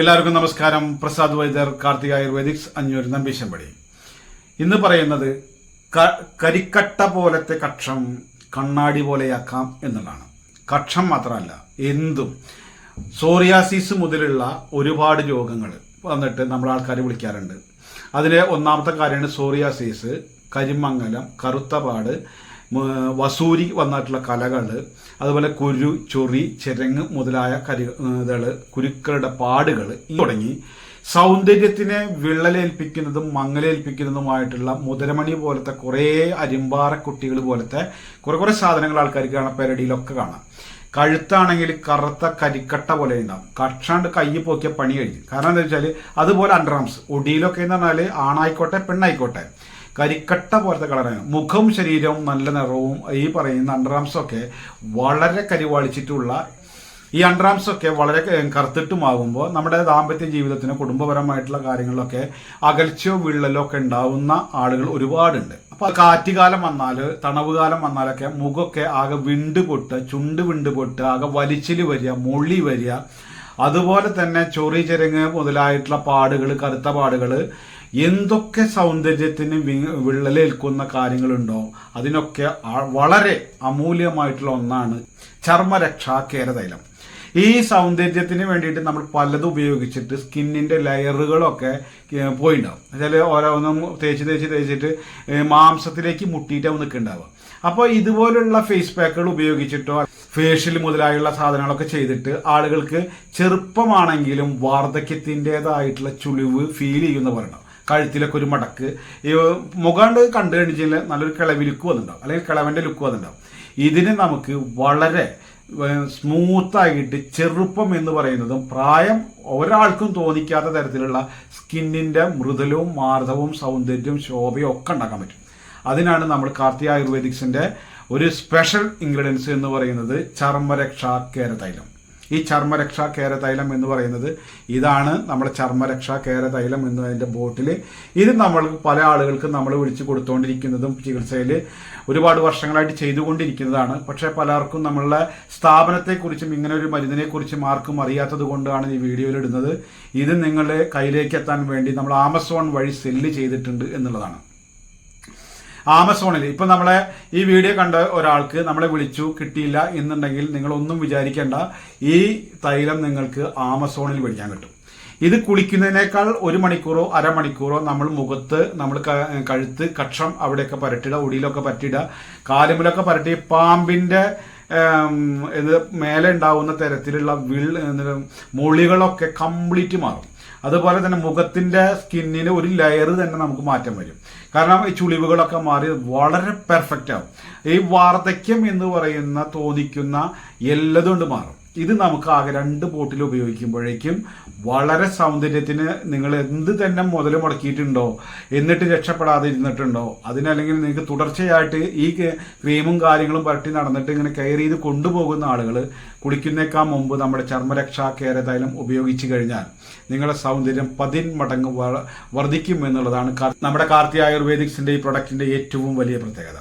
എല്ലാവർക്കും നമസ്കാരം. പ്രസാദ് വൈദ്യർ കാർത്തിക ആയുർവേദിക്സ് അഞ്ഞൂർ നമ്പീശമ്പടി. ഇന്ന് പറയുന്നത് കരിക്കട്ട പോലത്തെ കക്ഷം കണ്ണാടി പോലെയാക്കാം എന്നുള്ളതാണ്. കക്ഷം മാത്രമല്ല എന്തും. സോറിയാസിസ് മുതലുള്ള ഒരുപാട് രോഗങ്ങൾ വന്നിട്ട് നമ്മൾ ആൾക്കാർ വിളിക്കാറുണ്ട്. അതിലെ ഒന്നാമത്തെ കാര്യമാണ് സോറിയാസിസ് കരിമംഗലം കറുത്തപാട് വസൂരി വന്നിട്ടുള്ള കലകൾ അതുപോലെ കുരു ചൊറി ചിരങ്ങ് മുതലായ കരി ഇതൾ കുരുക്കളുടെ പാടുകൾ തുടങ്ങി. സൗന്ദര്യത്തിനെ വിള്ളലേൽപ്പിക്കുന്നതും മങ്ങലേൽപ്പിക്കുന്നതുമായിട്ടുള്ള മുതരമണി പോലത്തെ കുറേ അരിമ്പാറ കുട്ടികൾ പോലത്തെ കുറെ കുറെ സാധനങ്ങൾ ആൾക്കാർക്ക് കാണാം പെരടിയിലൊക്കെ കാണാം. കഴുത്താണെങ്കിൽ കറുത്ത കരിക്കട്ട പോലെ ഉണ്ടാവും. കക്ഷാണ്ട് കൈ പോക്കിയ പണി കഴിഞ്ഞു കാരണം എന്താ വെച്ചാൽ അതുപോലെ അണ്ടർആംസ് ഒടിയിലൊക്കെ എന്ന് പറഞ്ഞാൽ ആണായിക്കോട്ടെ പെണ്ണായിക്കോട്ടെ. കരിക്കട്ട പോലത്തെ കളറാണ് മുഖം ശരീരവും നല്ല നിറവും ഈ പറയുന്ന അണ്ടർആംസ് ഒക്കെ വളരെ കരിവാളിച്ചിട്ടുള്ള ഈ അണ്ടർആംസ് ഒക്കെ വളരെ കറുത്തിട്ടുമാകുമ്പോൾ നമ്മുടെ ദാമ്പത്യ ജീവിതത്തിനോ കുടുംബപരമായിട്ടുള്ള കാര്യങ്ങളിലൊക്കെ അകൽച്ചയോ വിള്ളലോ ഒക്കെ ഉണ്ടാവുന്ന ആളുകൾ ഒരുപാടുണ്ട്. അപ്പൊ കാറ്റുകാലം വന്നാൽ തണവ് കാലം വന്നാലൊക്കെ മുഖമൊക്കെ ആകെ വിണ്ട് ചുണ്ട് വിണ്ട് പൊട്ട് ആകെ വലിച്ചിൽ വരിക മൊള്ളി വരിക അതുപോലെ തന്നെ ചൊറി ചെരങ്ങ് മുതലായിട്ടുള്ള പാടുകൾ കറുത്ത പാടുകൾ എന്തൊക്കെ സൗന്ദര്യത്തിന് വിള്ളലേൽക്കുന്ന കാര്യങ്ങളുണ്ടോ അതിനൊക്കെ വളരെ അമൂല്യമായിട്ടുള്ള ഒന്നാണ് ചർമ്മരക്ഷാ കേരതൈലം. ഈ സൗന്ദര്യത്തിന് വേണ്ടിയിട്ട് നമ്മൾ പലതും ഉപയോഗിച്ചിട്ട് സ്കിന്നിന്റെ ലെയറുകളൊക്കെ പോയിണ്ടാവും. ചില ഓരോന്നും തേച്ച് തേച്ച് തേച്ചിട്ട് മാംസത്തിലേക്ക് മുട്ടിയിട്ടാവും നിൽക്കുന്നുണ്ടാവുക അപ്പോൾ ഇതുപോലുള്ള ഫേസ് പാക്കുകൾ ഉപയോഗിച്ചിട്ടോ ഫേഷ്യൽ മുതലായുള്ള സാധനങ്ങളൊക്കെ ചെയ്തിട്ട് ആളുകൾക്ക് ചെറുപ്പമാണെങ്കിലും വാർദ്ധക്യത്തിന്റെതായിട്ടുള്ള ചുളിവ് ഫീൽ ചെയ്യുന്ന പറയണം. കഴുത്തിലൊക്കെ ഒരു മടക്ക്. മുഖാണ്ട് കണ്ടു കഴിഞ്ഞാൽ നല്ലൊരു കിളവി ലുക്ക് വന്നിട്ടുണ്ടാവും. അല്ലെങ്കിൽ കിളവന്റെ ലുക്ക് വന്നിട്ടുണ്ടാവും. ഇതിന് നമുക്ക് വളരെ സ്മൂത്തായിട്ട് ചെറുപ്പം എന്ന് പറയുന്നതും പ്രായം ഒരാൾക്കും തോന്നിക്കാത്ത തരത്തിലുള്ള സ്കിന്നിന്റെ മൃദുലവും മാർദ്ദവും സൗന്ദര്യവും ശോഭയും ഒക്കെ ഉണ്ടാക്കാൻ പറ്റും. അതിനാണ് നമ്മൾ കാർത്തിക ആയുർവേദിക്സിന്റെ ഒരു സ്പെഷ്യൽ ഇൻഗ്രീഡിയൻസ് എന്ന് പറയുന്നത് ചർമ്മരക്ഷാ കേരതൈലം. ഈ ചർമ്മരക്ഷാ കേരതൈലം എന്ന് പറയുന്നത് ഇതാണ് നമ്മുടെ ചർമ്മരക്ഷാ കേരതൈലം എന്നതിന്റെ ബോട്ടിൽ. ഇത് നമ്മൾ പല ആളുകൾക്ക് നമ്മൾ വിളിച്ചു കൊടുത്തുകൊണ്ടിരിക്കുന്നതും ചികിത്സയിൽ ഒരുപാട് വർഷങ്ങളായിട്ട് ചെയ്തുകൊണ്ടിരിക്കുന്നതാണ്. പക്ഷേ പലർക്കും നമ്മളുടെ സ്ഥാപനത്തെക്കുറിച്ചും ഇങ്ങനെ ഒരു മരുന്നിനെ കുറിച്ചും ആർക്കും അറിയാത്തത് കൊണ്ടാണ് ഈ വീഡിയോയിൽ ഇടുന്നത്. ഇത് നിങ്ങളുടെ കയ്യിലേക്ക് എത്താൻ വേണ്ടി നമ്മൾ ആമസോൺ വഴി സെല്ല് ചെയ്തിട്ടുണ്ട് എന്നുള്ളതാണ്. ആമസോണിൽ. ഇപ്പൊ നമ്മളെ ഈ വീഡിയോ കണ്ട ഒരാൾക്ക് നമ്മളെ വിളിച്ചു കിട്ടിയില്ല എന്നുണ്ടെങ്കിൽ നിങ്ങൾ ഒന്നും വിചാരിക്കേണ്ട. ഈ തൈലം നിങ്ങൾക്ക് ആമസോണിൽ മേടിക്കാൻ കിട്ടും. ഇത് കുളിക്കുന്നതിനേക്കാൾ ഒരു മണിക്കൂറോ അരമണിക്കൂറോ നമ്മൾ മുഖത്ത് നമ്മൾ കഴുത്ത് കക്ഷം അവിടെയൊക്കെ പരട്ടിടുക ഒടിയിലൊക്കെ പരട്ടിടുക കാലുമിലൊക്കെ പരട്ടി പാമ്പിന്റെ ഇത് മേലെ ഉണ്ടാവുന്ന തരത്തിലുള്ള വിൾ മൊളികളൊക്കെ കംപ്ലീറ്റ് മാറും. അതുപോലെ തന്നെ മുഖത്തിന്റെ സ്കിന്നിന് ഒരു ലെയർ തന്നെ നമുക്ക് മാറ്റം വരും. കാരണം ഈ ചുളിവുകളൊക്കെ മാറി വളരെ പെർഫെക്റ്റ് ആവും. ഈ വാർദ്ധക്യം എന്ന് പറയുന്ന തോന്നിക്കുന്ന എല്ലതുകൊണ്ട് മാറും. ഇത് നമുക്ക് ആകെ രണ്ട് ബോട്ടിൽ ഉപയോഗിക്കുമ്പോഴേക്കും വളരെ സൗന്ദര്യത്തിന് നിങ്ങൾ എന്ത് തന്നെ മുതൽ മുടക്കിയിട്ടുണ്ടോ എന്നിട്ട് രക്ഷപ്പെടാതെ ഇരുന്നിട്ടുണ്ടോ അതിനല്ലെങ്കിൽ നിങ്ങൾക്ക് തുടർച്ചയായിട്ട് ഈ ക്രീമും കാര്യങ്ങളും പരട്ടി നടന്നിട്ട് ഇങ്ങനെ കെയർ ചെയ്ത് കൊണ്ടുപോകുന്ന ആളുകൾ കുളിക്കുന്നേക്കാൾ മുമ്പ് നമ്മുടെ ചർമ്മരക്ഷാ കേരതൈലം ഉപയോഗിച്ചു കഴിഞ്ഞാൽ നിങ്ങളുടെ സൗന്ദര്യം പതിൻ മടങ്ങ് വർദ്ധിക്കും എന്നുള്ളതാണ് നമ്മുടെ കാർത്തി ആയുർവേദിക്സിന്റെ ഈ പ്രൊഡക്റ്റിന്റെ ഏറ്റവും വലിയ പ്രത്യേകത.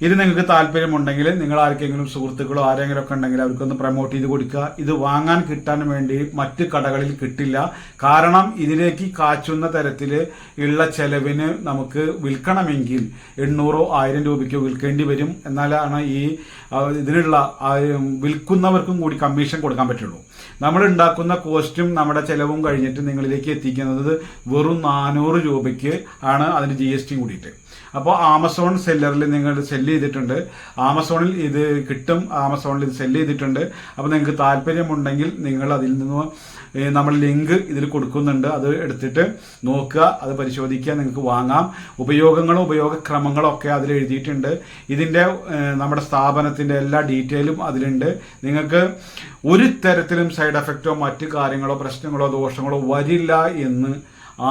ഇത് നിങ്ങൾക്ക് താല്പര്യമുണ്ടെങ്കിൽ നിങ്ങൾ ആർക്കെങ്കിലും സുഹൃത്തുക്കളോ ആരെങ്കിലും ഒക്കെ ഉണ്ടെങ്കിൽ അവർക്കൊന്ന് പ്രൊമോട്ട് ചെയ്ത് കൊടുക്കുക. ഇത് വാങ്ങാൻ കിട്ടാൻ വേണ്ടി മറ്റ് കടകളിൽ കിട്ടില്ല. കാരണം ഇതിലേക്ക് കാച്ചുന്ന തരത്തിൽ ഉള്ള ചെലവിന് നമുക്ക് വിൽക്കണമെങ്കിൽ എണ്ണൂറോ ആയിരം രൂപയ്ക്കോ വിൽക്കേണ്ടി വരും. എന്നാലാണ് ഈ ഇതിനുള്ള വിൽക്കുന്നവർക്കും കൂടി കമ്മീഷൻ കൊടുക്കാൻ പറ്റുള്ളൂ. നമ്മൾ ഉണ്ടാക്കുന്ന കോസ്റ്റും നമ്മുടെ ചെലവും കഴിഞ്ഞിട്ട് നിങ്ങളിലേക്ക് എത്തിക്കുന്നത് വെറും നാനൂറ് രൂപയ്ക്ക് ആണ് അതിന് ജി എസ് ടി കൂടിയിട്ട്. അപ്പോൾ ആമസോൺ സെല്ലറിൽ നിങ്ങൾ സെല്ല് ചെയ്തിട്ടുണ്ട്. ആമസോണിൽ ഇത് കിട്ടും. ആമസോണിൽ ഇത് സെല്ല് ചെയ്തിട്ടുണ്ട്. അപ്പോൾ നിങ്ങൾക്ക് താല്പര്യമുണ്ടെങ്കിൽ നിങ്ങൾ അതിൽ നിന്ന് നമ്മൾ ലിങ്ക് ഇതിൽ കൊടുക്കുന്നുണ്ട്. അത് എടുത്തിട്ട് നോക്കുക അത് പരിശോധിക്കുക നിങ്ങൾക്ക് വാങ്ങാം. ഉപയോഗങ്ങളും ഉപയോഗക്രമങ്ങളും ഒക്കെ അതിൽ എഴുതിയിട്ടുണ്ട്. ഇതിന്റെ നമ്മുടെ സ്ഥാപനത്തിന്റെ എല്ലാ ഡീറ്റെയിലും അതിലുണ്ട്. നിങ്ങൾക്ക് ഒരു തരത്തിലും സൈഡ് എഫക്റ്റോ മറ്റു കാര്യങ്ങളോ പ്രശ്നങ്ങളോ ദോഷങ്ങളോ വരില്ല എന്ന്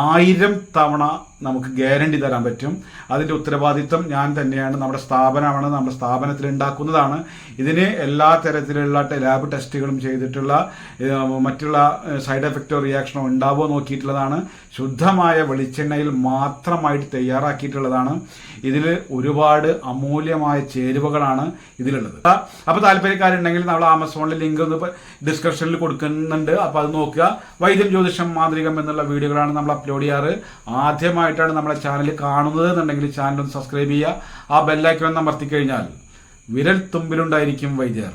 ആയിരം തവണ നമുക്ക് ഗ്യാരണ്ടി തരാൻ പറ്റും. അതിന്റെ ഉത്തരവാദിത്വം ഞാൻ തന്നെയാണ്. നമ്മുടെ സ്ഥാപനമാണ്. നമ്മുടെ സ്ഥാപനത്തിൽ ഉണ്ടാക്കുന്നതാണ്. ഇതിന് എല്ലാ തരത്തിലുള്ള ലാബ് ടെസ്റ്റുകളും ചെയ്തിട്ടുള്ള മറ്റുള്ള സൈഡ് എഫക്റ്റോ റിയാക്ഷനോ ഉണ്ടാവോ നോക്കിയിട്ടുള്ളതാണ്. ശുദ്ധമായ വെളിച്ചെണ്ണയിൽ മാത്രമായിട്ട് തയ്യാറാക്കിയിട്ടുള്ളതാണ്. ഇതിൽ ഒരുപാട് അമൂല്യമായ ചേരുവകളാണ് ഇതിലുള്ളത്. അപ്പോൾ താല്പര്യക്കാരുണ്ടെങ്കിൽ നമ്മൾ ആമസോണിൽ ലിങ്ക് ഒന്ന് ഡിസ്ക്രിപ്ഷനിൽ കൊടുക്കുന്നുണ്ട്. അപ്പോൾ അത് നോക്കുക. വൈദ്യം ജ്യോതിഷം മാന്ത്രികം എന്നുള്ള വീഡിയോകളാണ് നമ്മൾ അപ്ലോഡ് ചെയ്യാറ്. ആദ്യമായിട്ടാണ് നമ്മളെ ചാനൽ കാണുന്നത് എന്നുണ്ടെങ്കിൽ ചാനൽ ഒന്ന് സബ്സ്ക്രൈബ് ചെയ്യുക. ആ ബെല്ലൈക്കൺ അമർത്തി കഴിഞ്ഞാൽ വിരൽ തുമ്പിലുണ്ടായിരിക്കും വൈദ്യർ.